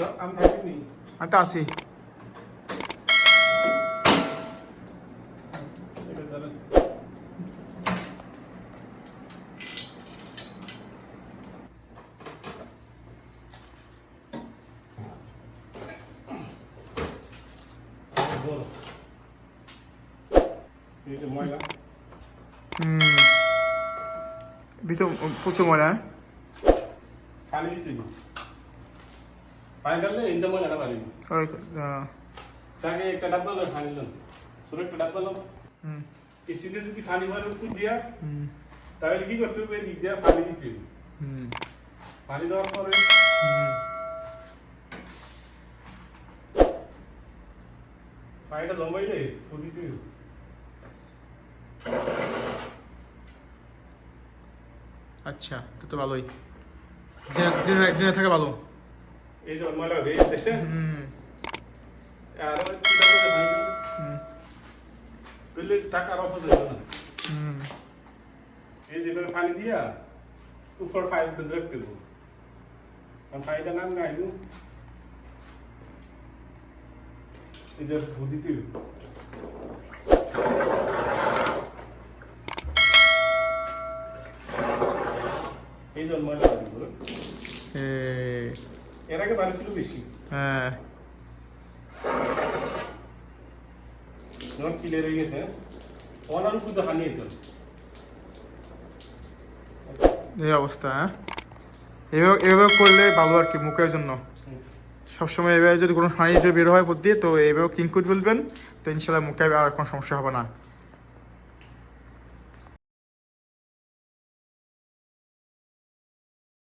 Yok I'm typing in. Anh ta gì? Doğru. Bir de moyla. Hmm. Bir de poğaça moyla. Kalite değil. ডাললে ইন্দা ময়লাটা পানি ওই আহ, চাকে একটা ডাব্বা লো পানি লো ছোট একটা ডাব্বা লো হুম। এই শীতে যদি ভরে ফুল দিয়া হুম। তাহলে কি করতে হবে? দিক দিয়া পানি দিতে হবে। হুম। পানি দেওয়ার পরে হুম। পানিটা জমাইলে ফুল দিতে হবে। আচ্ছা তো তো ভালোই। জেনে থাকা ভালো। যে আর আবার কি ডাব্বা পানি দিলে হুম তাহলে টাকা আর অপচয় না এই যেভাবে পানি দিয়া উপর পাইপ বেঁধে রাখতে দেবো কারণ পানিটা নাম নু এই যে ভু দিতে এই এ এর আগে ছিল বেশি। হ্যাঁ। যখন ক্লিয়ার হয়ে গেছে। ওনার উপর তো হানিয়ে দিতে এই অবস্থা হ্যাঁ? এভাবে এভাবে করলে ভালো আর কি মুখের জন্য। সবসময় এভাবে যদি কোনো পানি যদি বের হয় বুদ্ধি তো এইভাবে ক্লিন করে বলবেন তো ইনশাল্লাহ মুখে আর কোনো সমস্যা হবে না।